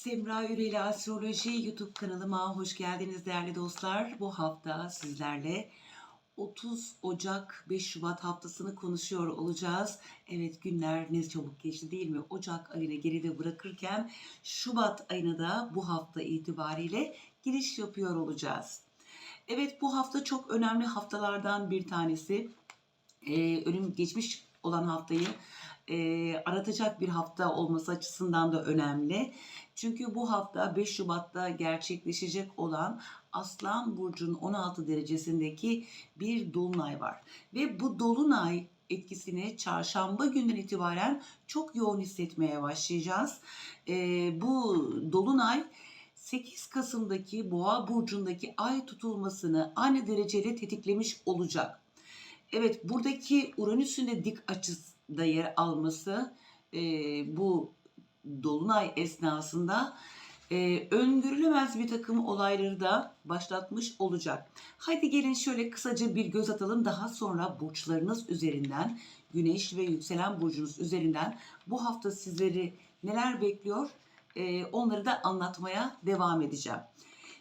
Semra Üreli Astroloji YouTube kanalıma hoş geldiniz değerli dostlar. Bu hafta sizlerle 30 Ocak 5 Şubat haftasını konuşuyor olacağız. Evet günler ne çabuk geçti değil mi? Ocak ayını geride bırakırken Şubat ayına da bu hafta itibariyle giriş yapıyor olacağız. Evet bu hafta çok önemli haftalardan bir tanesi. Ee, önüm geçmiş olan haftayı e, aratacak bir hafta olması açısından da önemli. Çünkü bu hafta 5 Şubat'ta gerçekleşecek olan Aslan Burcu'nun 16 derecesindeki bir dolunay var. Ve bu dolunay etkisini çarşamba günden itibaren çok yoğun hissetmeye başlayacağız. E, bu dolunay 8 Kasım'daki Boğa burcundaki ay tutulmasını aynı derecede tetiklemiş olacak. Evet buradaki Uranüs'ün de dik açıda yer alması e, bu dolunay esnasında e, öngörülemez bir takım olayları da başlatmış olacak. Haydi gelin şöyle kısaca bir göz atalım daha sonra burçlarınız üzerinden Güneş ve yükselen burcunuz üzerinden bu hafta sizleri neler bekliyor e, onları da anlatmaya devam edeceğim.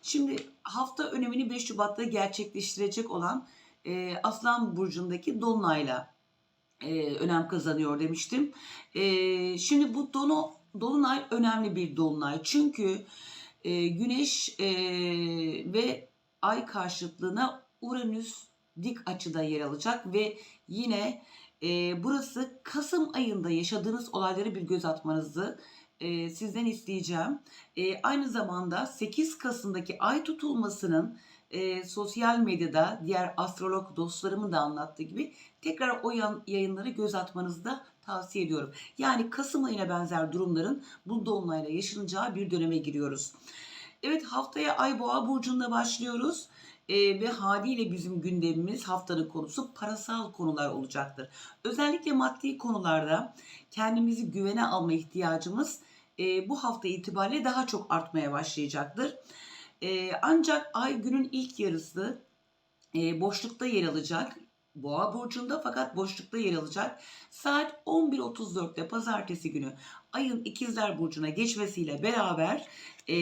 Şimdi hafta önemini 5 Şubat'ta gerçekleştirecek olan e, Aslan Burcu'ndaki Dolunay'la e, önem kazanıyor demiştim. E, şimdi bu donu, Dolunay önemli bir Dolunay. Çünkü e, Güneş e, ve Ay karşıtlığına Uranüs dik açıda yer alacak ve yine e, burası Kasım ayında yaşadığınız olayları bir göz atmanızı e, sizden isteyeceğim. E, aynı zamanda 8 Kasım'daki ay tutulmasının e, sosyal medyada diğer astrolog dostlarımın da anlattığı gibi tekrar o yan, yayınları göz atmanızı da tavsiye ediyorum. Yani Kasım ayına benzer durumların bu dolunayla yaşanacağı bir döneme giriyoruz. Evet haftaya Ay Boğa burcunda başlıyoruz. Ee, ve haliyle bizim gündemimiz haftanın konusu parasal konular olacaktır. Özellikle maddi konularda kendimizi güvene alma ihtiyacımız e, bu hafta itibariyle daha çok artmaya başlayacaktır. E, ancak ay günün ilk yarısı e, boşlukta yer alacak. Boğa burcunda fakat boşlukta yer alacak. Saat 11.34'te pazartesi günü ayın ikizler burcuna geçmesiyle beraber e,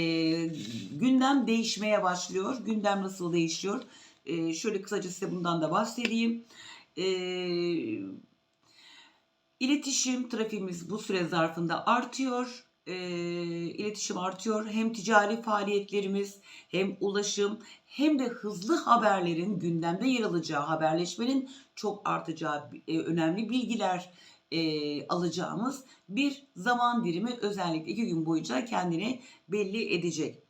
gündem değişmeye başlıyor. Gündem nasıl değişiyor? E, şöyle kısaca size bundan da bahsedeyim. E, iletişim trafiğimiz bu süre zarfında artıyor e, iletişim artıyor. Hem ticari faaliyetlerimiz hem ulaşım hem de hızlı haberlerin gündemde yer alacağı haberleşmenin çok artacağı e, önemli bilgiler e, alacağımız bir zaman dilimi özellikle iki gün boyunca kendini belli edecek.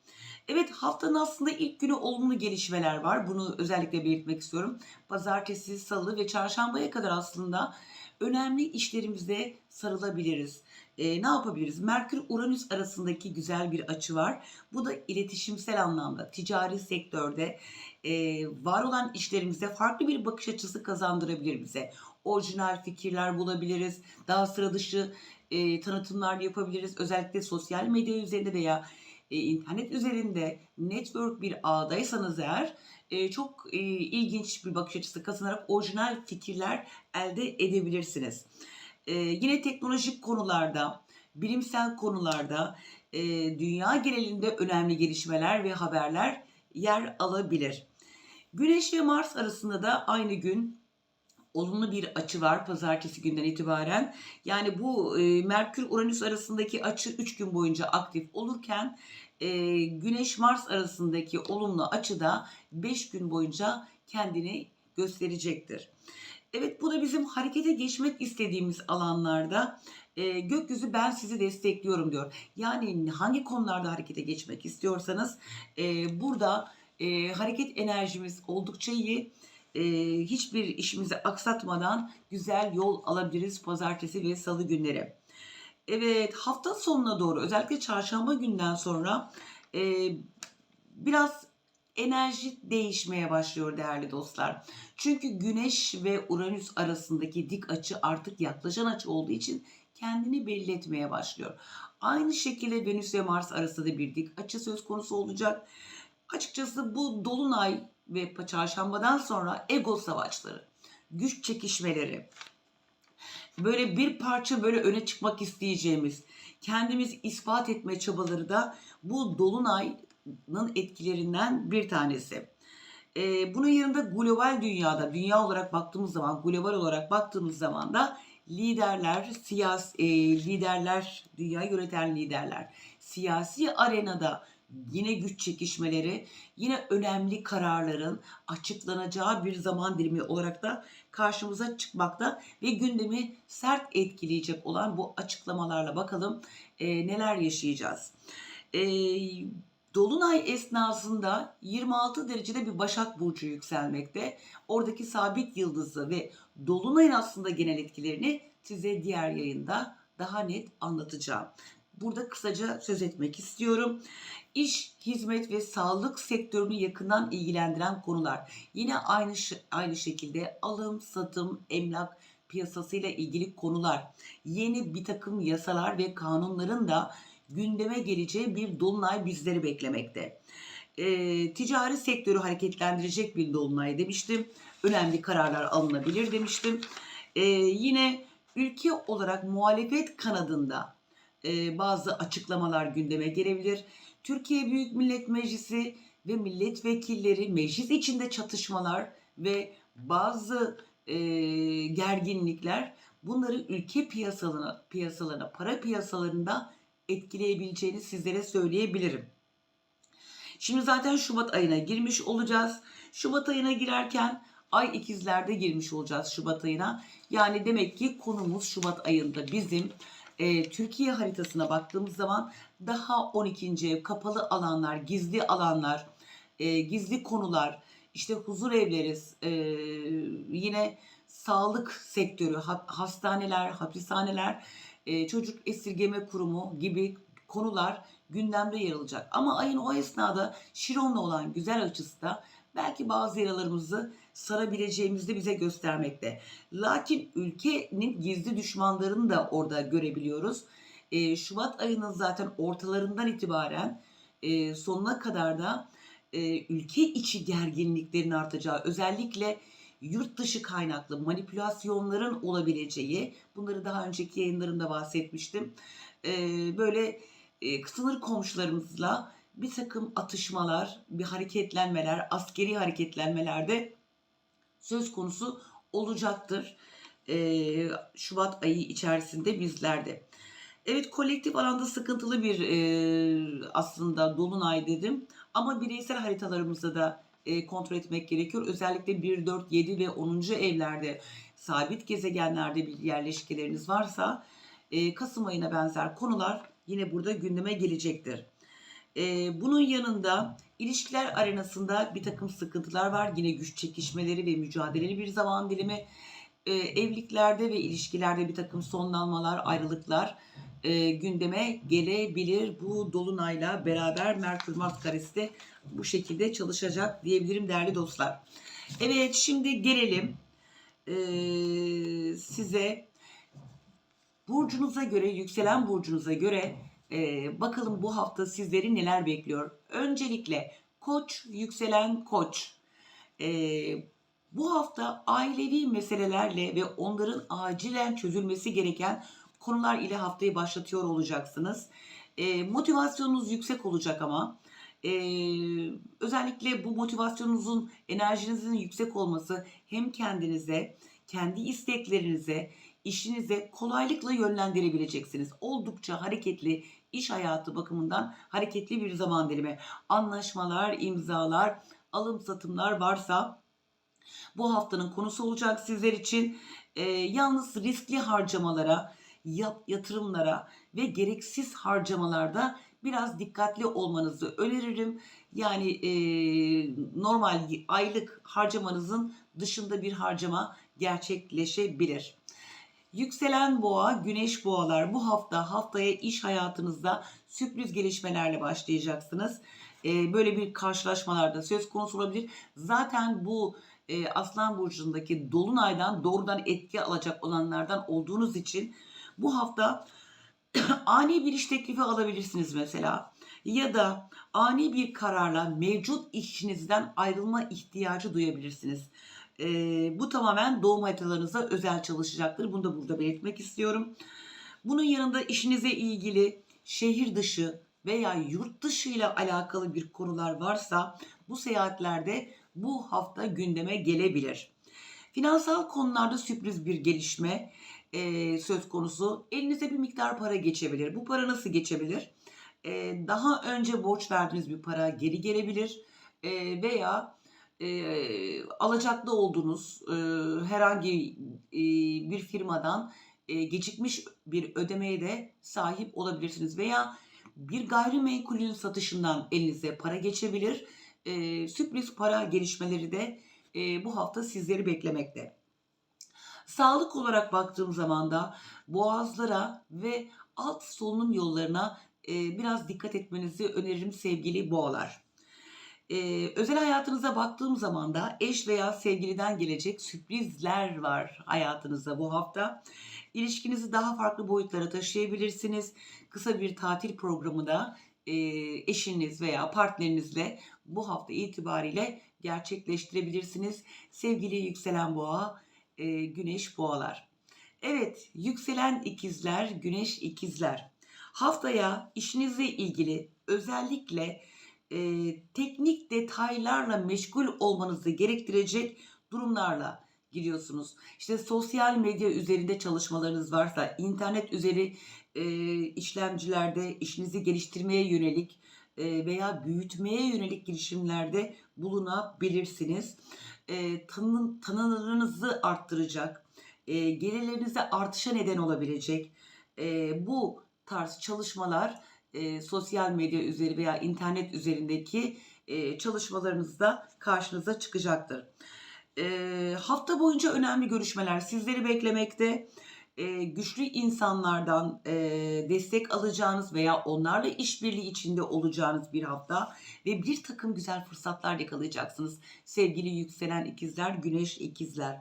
Evet haftanın aslında ilk günü olumlu gelişmeler var. Bunu özellikle belirtmek istiyorum. Pazartesi, salı ve çarşambaya kadar aslında önemli işlerimize sarılabiliriz. E, ne yapabiliriz? Merkür Uranüs arasındaki güzel bir açı var. Bu da iletişimsel anlamda, ticari sektörde e, var olan işlerimizde farklı bir bakış açısı kazandırabilir bize. Orijinal fikirler bulabiliriz. Daha sıra dışı e, tanıtımlar yapabiliriz. Özellikle sosyal medya üzerinde veya e, internet üzerinde network bir ağdaysanız eğer e, çok e, ilginç bir bakış açısı kazanarak orijinal fikirler elde edebilirsiniz. E, yine teknolojik konularda, bilimsel konularda e, dünya genelinde önemli gelişmeler ve haberler yer alabilir. Güneş ve Mars arasında da aynı gün olumlu bir açı var pazartesi günden itibaren. Yani bu e, Merkür Uranüs arasındaki açı 3 gün boyunca aktif olurken e, Güneş Mars arasındaki olumlu açı da 5 gün boyunca kendini gösterecektir. Evet bu da bizim harekete geçmek istediğimiz alanlarda e, gökyüzü ben sizi destekliyorum diyor. Yani hangi konularda harekete geçmek istiyorsanız e, burada e, hareket enerjimiz oldukça iyi. E, hiçbir işimizi aksatmadan güzel yol alabiliriz pazartesi ve salı günleri. Evet hafta sonuna doğru özellikle çarşamba günden sonra e, biraz enerji değişmeye başlıyor değerli dostlar. Çünkü Güneş ve Uranüs arasındaki dik açı artık yaklaşan açı olduğu için kendini belli etmeye başlıyor. Aynı şekilde Venüs ve Mars arasında bir dik açı söz konusu olacak. Açıkçası bu dolunay ve çarşambadan sonra ego savaşları, güç çekişmeleri, böyle bir parça böyle öne çıkmak isteyeceğimiz, kendimiz ispat etme çabaları da bu dolunayın etkilerinden bir tanesi. Ee, bunun yanında global dünyada, dünya olarak baktığımız zaman, global olarak baktığımız zaman da liderler, siyasi e, liderler, dünyayı yöneten liderler, siyasi arenada yine güç çekişmeleri, yine önemli kararların açıklanacağı bir zaman dilimi olarak da karşımıza çıkmakta ve gündemi sert etkileyecek olan bu açıklamalarla bakalım e, neler yaşayacağız. E, Dolunay esnasında 26 derecede bir Başak Burcu yükselmekte. Oradaki sabit yıldızı ve Dolunay'ın aslında genel etkilerini size diğer yayında daha net anlatacağım. Burada kısaca söz etmek istiyorum. İş, hizmet ve sağlık sektörünü yakından ilgilendiren konular. Yine aynı aynı şekilde alım, satım, emlak piyasasıyla ilgili konular. Yeni bir takım yasalar ve kanunların da gündeme geleceği bir dolunay bizleri beklemekte. E, ticari sektörü hareketlendirecek bir dolunay demiştim. Önemli kararlar alınabilir demiştim. E, yine ülke olarak muhalefet kanadında e, bazı açıklamalar gündeme gelebilir. Türkiye Büyük Millet Meclisi ve milletvekilleri meclis içinde çatışmalar ve bazı e, gerginlikler bunları ülke piyasalarına, piyasalarına, para piyasalarında etkileyebileceğini sizlere söyleyebilirim. Şimdi zaten Şubat ayına girmiş olacağız. Şubat ayına girerken ay ikizlerde girmiş olacağız Şubat ayına. Yani demek ki konumuz Şubat ayında bizim e, Türkiye haritasına baktığımız zaman daha 12. ev, kapalı alanlar, gizli alanlar, e, gizli konular, işte huzur evleri, e, yine sağlık sektörü, ha, hastaneler, hapishaneler, e, çocuk esirgeme kurumu gibi konular gündemde yer alacak. Ama ayın o esnada Şiron'la olan güzel açısı da belki bazı yaralarımızı sarabileceğimizi bize göstermekte. Lakin ülkenin gizli düşmanlarını da orada görebiliyoruz. E, Şubat ayının zaten ortalarından itibaren e, sonuna kadar da e, ülke içi gerginliklerin artacağı özellikle yurt dışı kaynaklı manipülasyonların olabileceği bunları daha önceki yayınlarımda bahsetmiştim. E, böyle e, sınır komşularımızla bir takım atışmalar, bir hareketlenmeler, askeri hareketlenmelerde söz konusu olacaktır. E, Şubat ayı içerisinde bizlerde. Evet kolektif alanda sıkıntılı bir e, aslında dolunay dedim. Ama bireysel haritalarımızda da e, kontrol etmek gerekiyor. Özellikle 1, 4, 7 ve 10. evlerde sabit gezegenlerde bir yerleşkeleriniz varsa e, Kasım ayına benzer konular yine burada gündeme gelecektir. E, bunun yanında ilişkiler arenasında bir takım sıkıntılar var. Yine güç çekişmeleri ve mücadeleli bir zaman dilimi. Evliliklerde ve ilişkilerde bir takım sonlanmalar, ayrılıklar e, gündeme gelebilir. Bu dolunayla beraber Merkür Mars karesi de bu şekilde çalışacak diyebilirim değerli dostlar. Evet şimdi gelelim e, size burcunuza göre, yükselen burcunuza göre e, bakalım bu hafta sizleri neler bekliyor. Öncelikle koç, yükselen koç. E, bu hafta ailevi meselelerle ve onların acilen çözülmesi gereken konular ile haftayı başlatıyor olacaksınız. E, motivasyonunuz yüksek olacak ama e, özellikle bu motivasyonunuzun, enerjinizin yüksek olması hem kendinize, kendi isteklerinize, işinize kolaylıkla yönlendirebileceksiniz. Oldukça hareketli, iş hayatı bakımından hareketli bir zaman dilimi. Anlaşmalar, imzalar, alım satımlar varsa bu haftanın konusu olacak sizler için. E, yalnız riskli harcamalara, yatırımlara ve gereksiz harcamalarda biraz dikkatli olmanızı öneririm. Yani e, normal aylık harcamanızın dışında bir harcama gerçekleşebilir. Yükselen boğa, güneş boğalar bu hafta haftaya iş hayatınızda sürpriz gelişmelerle başlayacaksınız. E, böyle bir karşılaşmalarda söz konusu olabilir. Zaten bu e, Aslan Burcu'ndaki Dolunay'dan doğrudan etki alacak olanlardan olduğunuz için bu hafta ani bir iş teklifi alabilirsiniz mesela. Ya da ani bir kararla mevcut işinizden ayrılma ihtiyacı duyabilirsiniz. E, bu tamamen doğum haritalarınıza özel çalışacaktır. Bunu da burada belirtmek istiyorum. Bunun yanında işinize ilgili şehir dışı veya yurt dışı ile alakalı bir konular varsa bu seyahatlerde bu hafta gündeme gelebilir. Finansal konularda sürpriz bir gelişme e, söz konusu. Elinize bir miktar para geçebilir. Bu para nasıl geçebilir? E, daha önce borç verdiğiniz bir para geri gelebilir e, veya e, alacaklı olduğunuz e, herhangi e, bir firmadan e, gecikmiş bir ödemeye de sahip olabilirsiniz veya bir gayrimenkulün satışından elinize para geçebilir. E, sürpriz para gelişmeleri de e, bu hafta sizleri beklemekte. Sağlık olarak baktığım zaman da boğazlara ve alt solunum yollarına e, biraz dikkat etmenizi öneririm sevgili boğalar. E, özel hayatınıza baktığım zaman da eş veya sevgiliden gelecek sürprizler var hayatınızda bu hafta. İlişkinizi daha farklı boyutlara taşıyabilirsiniz. Kısa bir tatil programı da e, eşiniz veya partnerinizle bu hafta itibariyle gerçekleştirebilirsiniz. Sevgili yükselen boğa, e, güneş boğalar. Evet, yükselen ikizler, güneş ikizler. Haftaya işinizle ilgili özellikle e, teknik detaylarla meşgul olmanızı gerektirecek durumlarla giriyorsunuz. İşte sosyal medya üzerinde çalışmalarınız varsa, internet üzeri e, işlemcilerde işinizi geliştirmeye yönelik e, veya büyütmeye yönelik girişimlerde bulunabilirsiniz. E, tanın, tanınırınızı arttıracak, e, gelirlerinize artışa neden olabilecek e, bu tarz çalışmalar e, sosyal medya üzeri veya internet üzerindeki e, çalışmalarınızda karşınıza çıkacaktır. E, hafta boyunca önemli görüşmeler sizleri beklemekte. E, güçlü insanlardan e, destek alacağınız veya onlarla işbirliği içinde olacağınız bir hafta ve bir takım güzel fırsatlar yakalayacaksınız. Sevgili yükselen ikizler, güneş ikizler.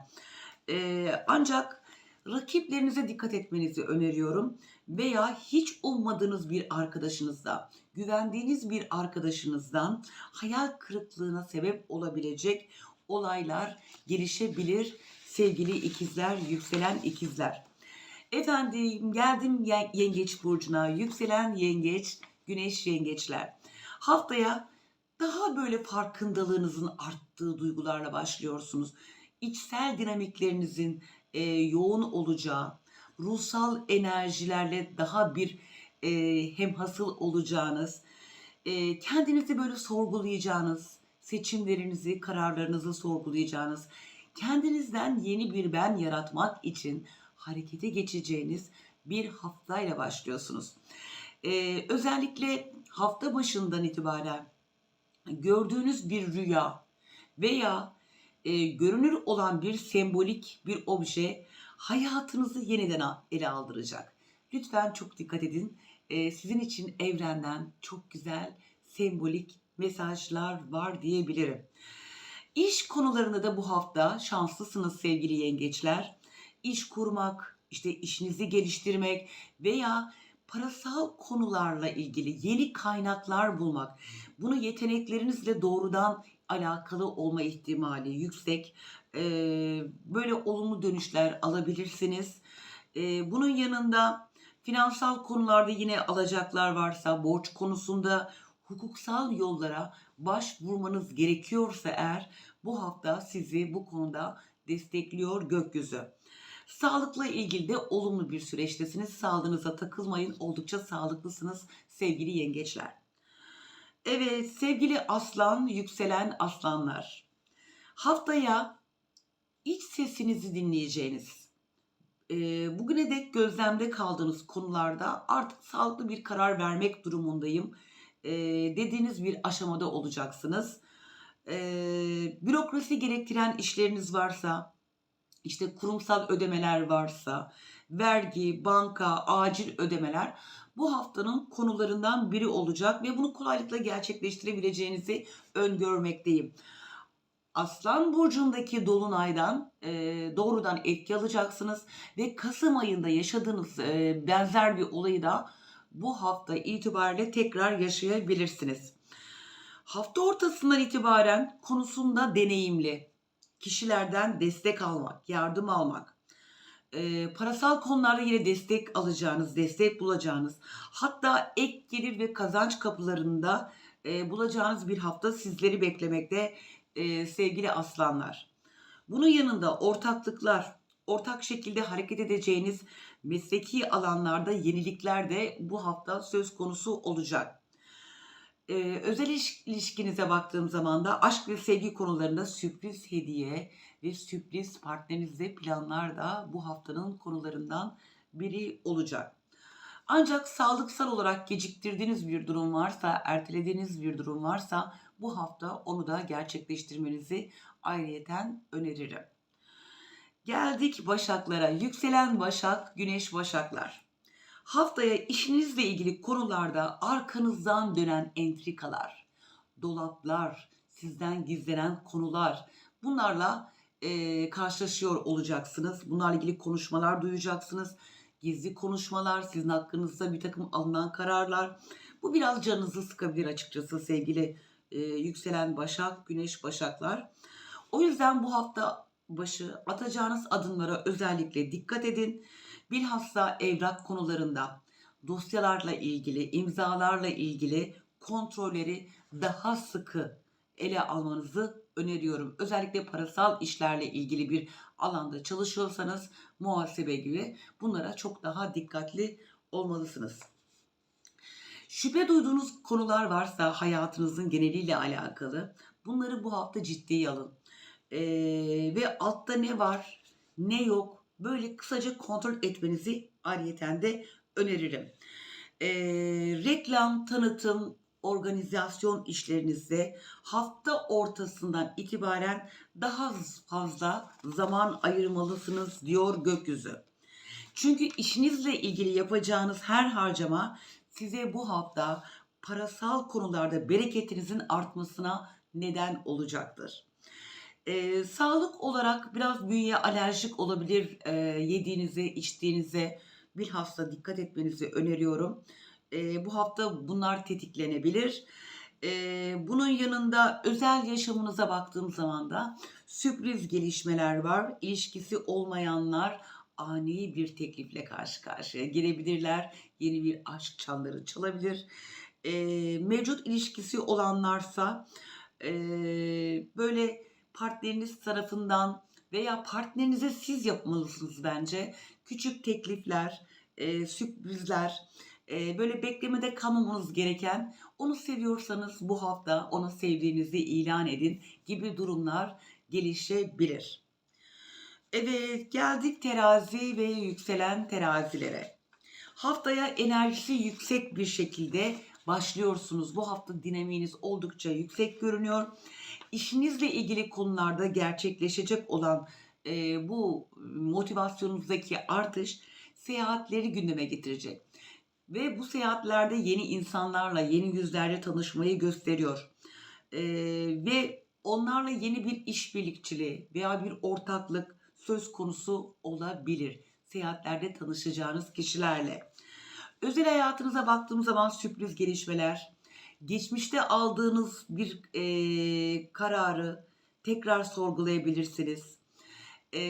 E, ancak rakiplerinize dikkat etmenizi öneriyorum veya hiç ummadığınız bir arkadaşınızda, güvendiğiniz bir arkadaşınızdan hayal kırıklığına sebep olabilecek olaylar gelişebilir sevgili ikizler, yükselen ikizler. Efendim geldim yengeç burcuna, yükselen yengeç, güneş yengeçler. Haftaya daha böyle farkındalığınızın arttığı duygularla başlıyorsunuz. İçsel dinamiklerinizin e, yoğun olacağı, ruhsal enerjilerle daha bir e, hemhasıl olacağınız, e, kendinizi böyle sorgulayacağınız, seçimlerinizi, kararlarınızı sorgulayacağınız, kendinizden yeni bir ben yaratmak için harekete geçeceğiniz bir haftayla başlıyorsunuz. Ee, özellikle hafta başından itibaren gördüğünüz bir rüya veya e, görünür olan bir sembolik bir obje hayatınızı yeniden ele aldıracak. Lütfen çok dikkat edin. Ee, sizin için evrenden çok güzel sembolik mesajlar var diyebilirim. İş konularında da bu hafta şanslısınız sevgili yengeçler. İş kurmak, işte işinizi geliştirmek veya parasal konularla ilgili yeni kaynaklar bulmak, bunu yeteneklerinizle doğrudan alakalı olma ihtimali yüksek. Ee, böyle olumlu dönüşler alabilirsiniz. Ee, bunun yanında finansal konularda yine alacaklar varsa, borç konusunda hukuksal yollara başvurmanız gerekiyorsa eğer bu hafta sizi bu konuda destekliyor gökyüzü. Sağlıkla ilgili de olumlu bir süreçtesiniz. Sağlığınıza takılmayın. Oldukça sağlıklısınız sevgili yengeçler. Evet sevgili aslan, yükselen aslanlar. Haftaya iç sesinizi dinleyeceğiniz, e, bugüne dek gözlemde kaldığınız konularda artık sağlıklı bir karar vermek durumundayım e, dediğiniz bir aşamada olacaksınız. E, bürokrasi gerektiren işleriniz varsa, işte kurumsal ödemeler varsa, vergi, banka, acil ödemeler bu haftanın konularından biri olacak ve bunu kolaylıkla gerçekleştirebileceğinizi öngörmekteyim. Aslan burcundaki dolunaydan e, doğrudan etki alacaksınız ve Kasım ayında yaşadığınız e, benzer bir olayı da bu hafta itibariyle tekrar yaşayabilirsiniz. Hafta ortasından itibaren konusunda deneyimli, kişilerden destek almak, yardım almak, e, parasal konularda yine destek alacağınız, destek bulacağınız, hatta ek gelir ve kazanç kapılarında e, bulacağınız bir hafta sizleri beklemekte e, sevgili aslanlar. Bunun yanında ortaklıklar, ortak şekilde hareket edeceğiniz mesleki alanlarda yenilikler de bu hafta söz konusu olacak. Ee, özel iliş- ilişkinize baktığım zaman da aşk ve sevgi konularında sürpriz hediye ve sürpriz partnerinizle planlar da bu haftanın konularından biri olacak. Ancak sağlıksal olarak geciktirdiğiniz bir durum varsa, ertelediğiniz bir durum varsa bu hafta onu da gerçekleştirmenizi ayrıyeten öneririm. Geldik Başaklara. Yükselen Başak, Güneş Başaklar. Haftaya işinizle ilgili konularda arkanızdan dönen entrikalar, dolaplar, sizden gizlenen konular bunlarla eee, karşılaşıyor olacaksınız. Bunlarla ilgili konuşmalar duyacaksınız. Gizli konuşmalar, sizin hakkınızda bir takım alınan kararlar. Bu biraz canınızı sıkabilir açıkçası sevgili eee, yükselen Başak, Güneş Başaklar. O yüzden bu hafta başı atacağınız adımlara özellikle dikkat edin. Bilhassa evrak konularında dosyalarla ilgili, imzalarla ilgili kontrolleri daha sıkı ele almanızı öneriyorum. Özellikle parasal işlerle ilgili bir alanda çalışıyorsanız muhasebe gibi bunlara çok daha dikkatli olmalısınız. Şüphe duyduğunuz konular varsa hayatınızın geneliyle alakalı bunları bu hafta ciddiye alın. Ee, ve altta ne var ne yok böyle kısaca kontrol etmenizi ayrıyeten de öneririm. Ee, reklam, tanıtım, organizasyon işlerinizde hafta ortasından itibaren daha fazla zaman ayırmalısınız diyor gökyüzü. Çünkü işinizle ilgili yapacağınız her harcama size bu hafta parasal konularda bereketinizin artmasına neden olacaktır. Ee, sağlık olarak biraz bünye alerjik olabilir e, yediğinize, içtiğinize bilhassa dikkat etmenizi öneriyorum. Ee, bu hafta bunlar tetiklenebilir. Ee, bunun yanında özel yaşamınıza baktığım zaman da sürpriz gelişmeler var. İlişkisi olmayanlar ani bir teklifle karşı karşıya gelebilirler. Yeni bir aşk çanları çalabilir. Ee, mevcut ilişkisi olanlarsa e, böyle partneriniz tarafından veya partnerinize siz yapmalısınız bence. Küçük teklifler, e, sürprizler, e, böyle beklemede kalmamanız gereken, onu seviyorsanız bu hafta onu sevdiğinizi ilan edin gibi durumlar gelişebilir. Evet geldik terazi ve yükselen terazilere. Haftaya enerjisi yüksek bir şekilde başlıyorsunuz. Bu hafta dinamiğiniz oldukça yüksek görünüyor. İşinizle ilgili konularda gerçekleşecek olan e, bu motivasyonunuzdaki artış seyahatleri gündeme getirecek. Ve bu seyahatlerde yeni insanlarla, yeni yüzlerle tanışmayı gösteriyor. E, ve onlarla yeni bir işbirlikçiliği veya bir ortaklık söz konusu olabilir. Seyahatlerde tanışacağınız kişilerle. Özel hayatınıza baktığım zaman sürpriz gelişmeler, geçmişte aldığınız bir e, kararı tekrar sorgulayabilirsiniz. E,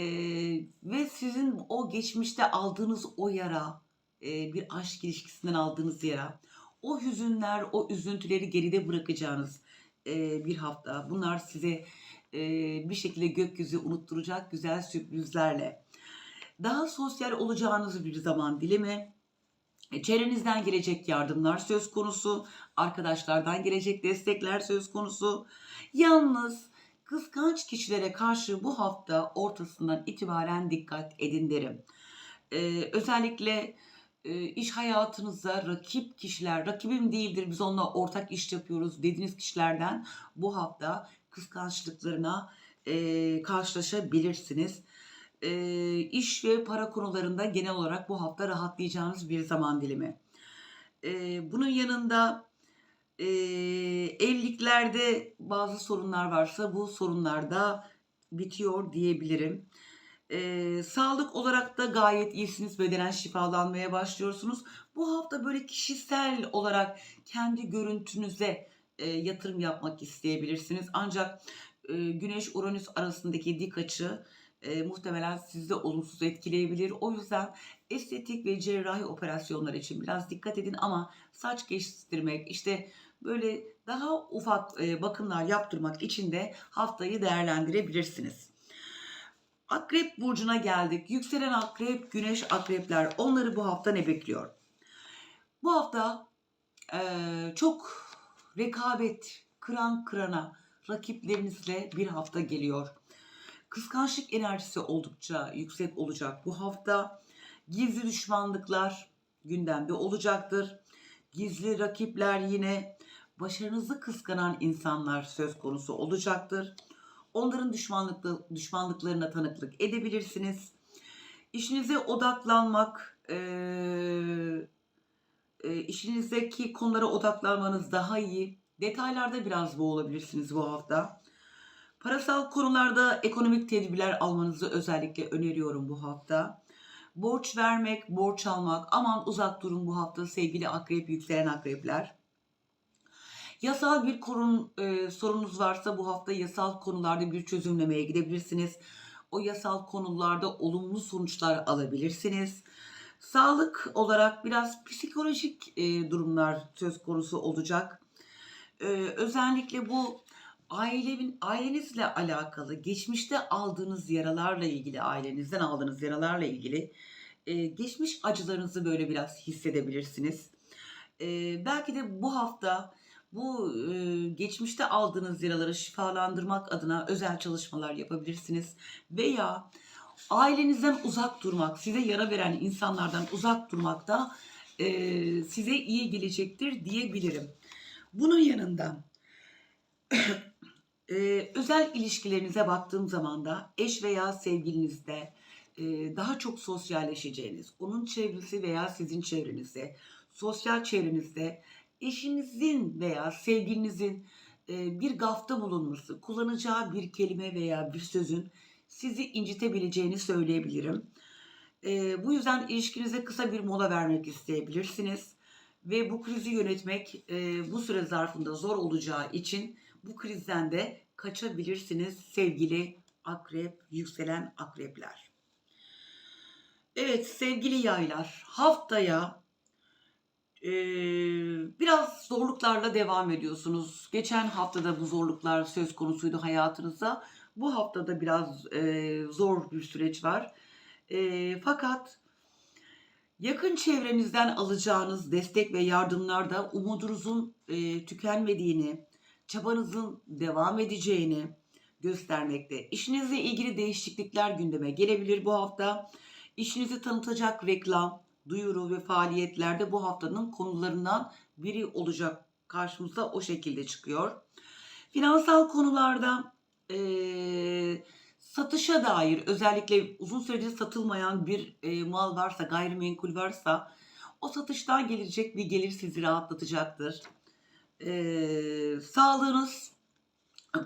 ve sizin o geçmişte aldığınız o yara, e, bir aşk ilişkisinden aldığınız yara, o hüzünler, o üzüntüleri geride bırakacağınız e, bir hafta. Bunlar size e, bir şekilde gökyüzü unutturacak güzel sürprizlerle. Daha sosyal olacağınız bir zaman dilimi. E, Çevrenizden gelecek yardımlar söz konusu, arkadaşlardan gelecek destekler söz konusu. Yalnız kıskanç kişilere karşı bu hafta ortasından itibaren dikkat edin derim. Ee, özellikle e, iş hayatınızda rakip kişiler, rakibim değildir biz onunla ortak iş yapıyoruz dediğiniz kişilerden bu hafta kıskançlıklarına e, karşılaşabilirsiniz. E, iş ve para konularında genel olarak bu hafta rahatlayacağınız bir zaman dilimi. E, bunun yanında e, evliliklerde bazı sorunlar varsa bu sorunlar da bitiyor diyebilirim. E, sağlık olarak da gayet iyisiniz. Bedenen şifalanmaya başlıyorsunuz. Bu hafta böyle kişisel olarak kendi görüntünüze e, yatırım yapmak isteyebilirsiniz. Ancak e, Güneş Uranüs arasındaki dik açı e, muhtemelen sizi olumsuz etkileyebilir. O yüzden estetik ve cerrahi operasyonlar için biraz dikkat edin ama saç kestirmek işte böyle daha ufak e, bakımlar yaptırmak için de haftayı değerlendirebilirsiniz. Akrep burcuna geldik. Yükselen akrep, güneş akrepler. Onları bu hafta ne bekliyor? Bu hafta eee, çok rekabet, kıran kırana rakiplerinizle bir hafta geliyor. Kıskançlık enerjisi oldukça yüksek olacak bu hafta. Gizli düşmanlıklar gündemde olacaktır. Gizli rakipler yine başarınızı kıskanan insanlar söz konusu olacaktır. Onların düşmanlıklı, düşmanlıklarına tanıklık edebilirsiniz. İşinize odaklanmak, eee e, işinizdeki konulara odaklanmanız daha iyi. Detaylarda biraz boğulabilirsiniz bu hafta. Parasal konularda ekonomik tedbirler almanızı özellikle öneriyorum bu hafta. Borç vermek, borç almak aman uzak durun bu hafta sevgili akrep, yükselen akrepler. Yasal bir korun, e, sorunuz varsa bu hafta yasal konularda bir çözümlemeye gidebilirsiniz. O yasal konularda olumlu sonuçlar alabilirsiniz. Sağlık olarak biraz psikolojik e, durumlar söz konusu olacak. E, özellikle bu ailenin ailenizle alakalı, geçmişte aldığınız yaralarla ilgili, ailenizden aldığınız yaralarla ilgili e, geçmiş acılarınızı böyle biraz hissedebilirsiniz. E, belki de bu hafta bu e, geçmişte aldığınız yaraları şifalandırmak adına özel çalışmalar yapabilirsiniz veya ailenizden uzak durmak, size yara veren insanlardan uzak durmak da e, size iyi gelecektir diyebilirim. Bunun yanında e, özel ilişkilerinize baktığım zaman da eş veya sevgilinizde e, daha çok sosyalleşeceğiniz, onun çevresi veya sizin çevrenizde, sosyal çevrenizde eşinizin veya sevgilinizin e, bir gafta bulunması, kullanacağı bir kelime veya bir sözün sizi incitebileceğini söyleyebilirim. E, bu yüzden ilişkinize kısa bir mola vermek isteyebilirsiniz. Ve bu krizi yönetmek e, bu süre zarfında zor olacağı için bu krizden de kaçabilirsiniz sevgili akrep, yükselen akrepler. Evet sevgili yaylar haftaya e, biraz zorluklarla devam ediyorsunuz. Geçen haftada bu zorluklar söz konusuydu hayatınızda. Bu haftada biraz e, zor bir süreç var. E, fakat yakın çevrenizden alacağınız destek ve yardımlarda umudunuzun e, tükenmediğini, çabanızın devam edeceğini göstermekte. İşinizle ilgili değişiklikler gündeme gelebilir bu hafta. İşinizi tanıtacak reklam, duyuru ve faaliyetlerde bu haftanın konularından biri olacak karşımıza o şekilde çıkıyor. Finansal konularda eee, satışa dair özellikle uzun süredir satılmayan bir e, mal varsa, gayrimenkul varsa o satıştan gelecek bir gelir sizi rahatlatacaktır. Eee, sağlığınız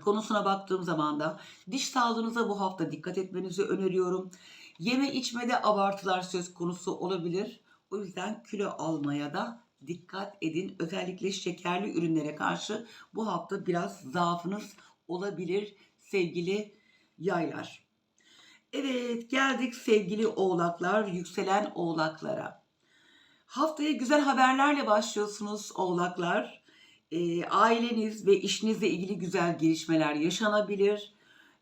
konusuna baktığım zaman da diş sağlığınıza bu hafta dikkat etmenizi öneriyorum. Yeme içmede abartılar söz konusu olabilir. O yüzden kilo almaya da dikkat edin. Özellikle şekerli ürünlere karşı bu hafta biraz zaafınız olabilir sevgili yaylar. Evet geldik sevgili oğlaklar, yükselen oğlaklara. Haftaya güzel haberlerle başlıyorsunuz oğlaklar. Ee, aileniz ve işinizle ilgili güzel gelişmeler yaşanabilir.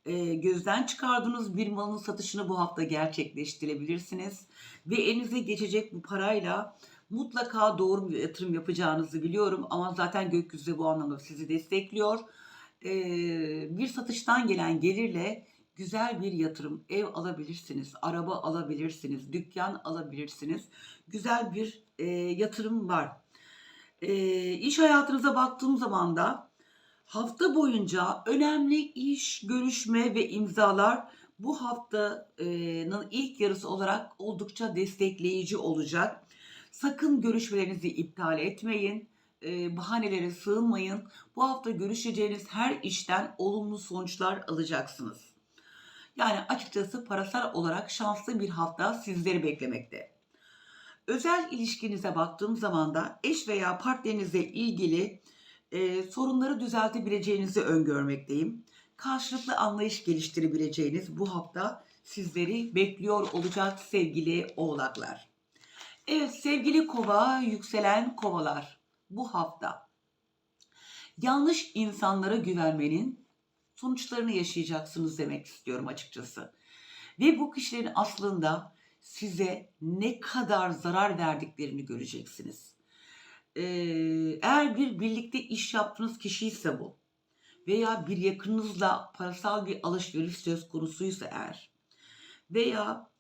Ee, gözden çıkardığınız bir malın satışını bu hafta gerçekleştirebilirsiniz. Ve elinize geçecek bu parayla mutlaka doğru bir yatırım yapacağınızı biliyorum. Ama zaten gökyüzü de bu anlamda sizi destekliyor. Ee, bir satıştan gelen gelirle güzel bir yatırım, ev alabilirsiniz, araba alabilirsiniz, dükkan alabilirsiniz. Güzel bir e, yatırım var. E, iş hayatınıza baktığım zaman da hafta boyunca önemli iş, görüşme ve imzalar bu haftanın ilk yarısı olarak oldukça destekleyici olacak. Sakın görüşmelerinizi iptal etmeyin. Bahanelere sığınmayın. Bu hafta görüşeceğiniz her işten olumlu sonuçlar alacaksınız. Yani açıkçası parasal olarak şanslı bir hafta sizleri beklemekte. Özel ilişkinize baktığım zaman da eş veya partnerinizle ilgili e, sorunları düzeltebileceğinizi öngörmekteyim. karşılıklı anlayış geliştirebileceğiniz bu hafta sizleri bekliyor olacak sevgili oğlaklar. Evet sevgili kova, yükselen kovalar bu hafta yanlış insanlara güvenmenin sonuçlarını yaşayacaksınız demek istiyorum açıkçası. Ve bu kişilerin aslında size ne kadar zarar verdiklerini göreceksiniz. Ee, eğer bir birlikte iş yaptığınız kişi ise bu veya bir yakınınızla parasal bir alışveriş söz konusuysa eğer veya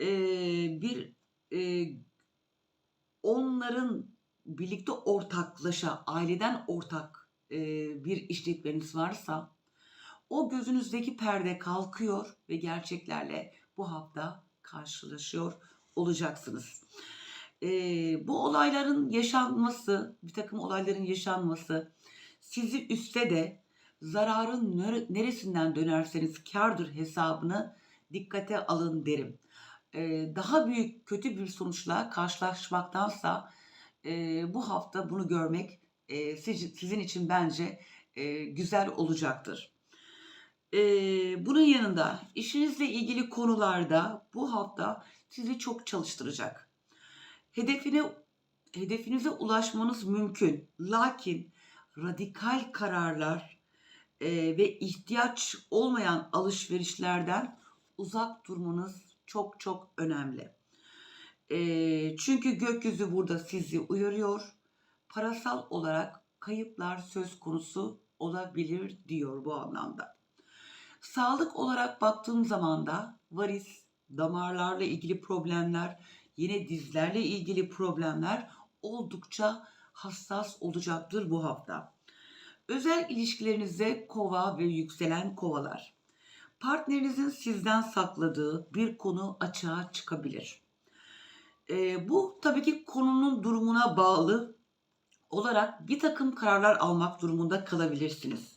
e, bir e, onların birlikte ortaklaşa aileden ortak e, bir işletmeniz varsa o gözünüzdeki perde kalkıyor ve gerçeklerle bu hafta karşılaşıyor olacaksınız. E, bu olayların yaşanması, bir takım olayların yaşanması sizi üstte de zararın nere- neresinden dönerseniz kardır hesabını dikkate alın derim. E, daha büyük kötü bir sonuçla karşılaşmaktansa e, bu hafta bunu görmek e, siz- sizin için bence e, güzel olacaktır. E, bunun yanında işinizle ilgili konularda bu hafta sizi çok çalıştıracak. Hedefine hedefinize ulaşmanız mümkün. Lakin radikal kararlar e, ve ihtiyaç olmayan alışverişlerden uzak durmanız çok çok önemli. E, çünkü gökyüzü burada sizi uyarıyor. Parasal olarak kayıplar söz konusu olabilir diyor bu anlamda. Sağlık olarak baktığım zaman da varis, damarlarla ilgili problemler, yine dizlerle ilgili problemler oldukça hassas olacaktır bu hafta. Özel ilişkilerinizde kova ve yükselen kovalar. Partnerinizin sizden sakladığı bir konu açığa çıkabilir. Ee, bu tabii ki konunun durumuna bağlı olarak bir takım kararlar almak durumunda kalabilirsiniz.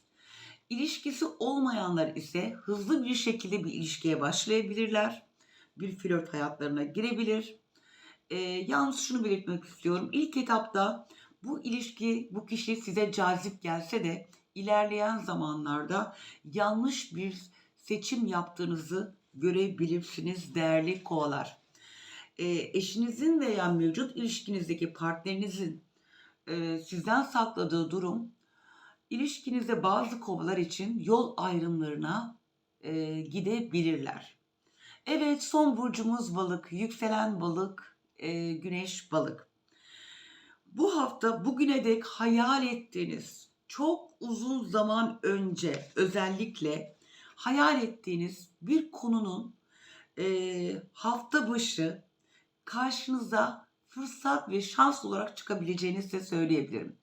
İlişkisi olmayanlar ise hızlı bir şekilde bir ilişkiye başlayabilirler. Bir flört hayatlarına girebilir. Ee, yalnız şunu belirtmek istiyorum. İlk etapta bu ilişki, bu kişi size cazip gelse de ilerleyen zamanlarda yanlış bir seçim yaptığınızı görebilirsiniz değerli kovalar. Ee, eşinizin veya mevcut ilişkinizdeki partnerinizin e, sizden sakladığı durum ilişkinizde bazı kovalar için yol ayrımlarına e, gidebilirler. Evet son burcumuz balık, yükselen balık, e, güneş balık. Bu hafta bugüne dek hayal ettiğiniz çok uzun zaman önce özellikle hayal ettiğiniz bir konunun e, hafta başı karşınıza fırsat ve şans olarak çıkabileceğini size söyleyebilirim.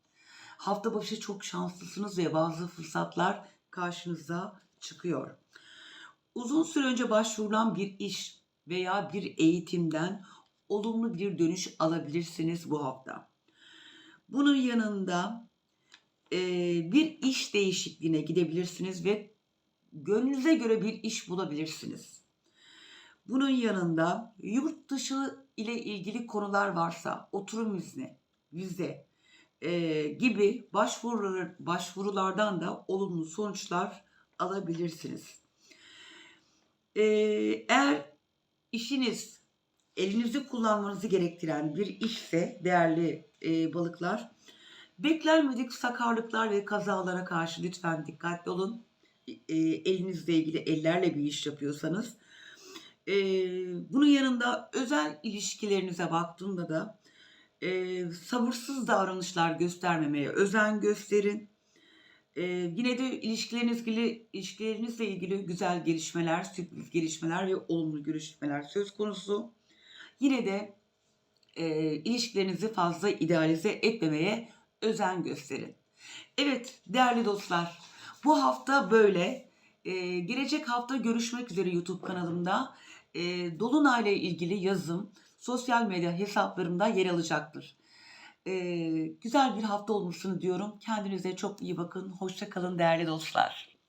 Hafta başı çok şanslısınız ve bazı fırsatlar karşınıza çıkıyor. Uzun süre önce başvurulan bir iş veya bir eğitimden olumlu bir dönüş alabilirsiniz bu hafta. Bunun yanında e, bir iş değişikliğine gidebilirsiniz ve gönlünüze göre bir iş bulabilirsiniz. Bunun yanında yurt dışı ile ilgili konular varsa oturum izni, vize e, gibi başvurular, başvurulardan da olumlu sonuçlar alabilirsiniz. E, eğer işiniz elinizi kullanmanızı gerektiren bir işse değerli e, balıklar, beklenmedik sakarlıklar ve kazalara karşı lütfen dikkatli olun. E, elinizle ilgili ellerle bir iş yapıyorsanız. E, bunun yanında özel ilişkilerinize baktığımda da e, sabırsız davranışlar göstermemeye özen gösterin. E, yine de ilişkilerinizle ilgili, ilişkilerinizle ilgili güzel gelişmeler, sürpriz gelişmeler ve olumlu gelişmeler söz konusu. Yine de e, ilişkilerinizi fazla idealize etmemeye özen gösterin. Evet değerli dostlar bu hafta böyle. E, gelecek hafta görüşmek üzere YouTube kanalımda. E, Dolunay'la ilgili yazım sosyal medya hesaplarımda yer alacaktır. E, güzel bir hafta olmasını diyorum. Kendinize çok iyi bakın. Hoşça kalın değerli dostlar.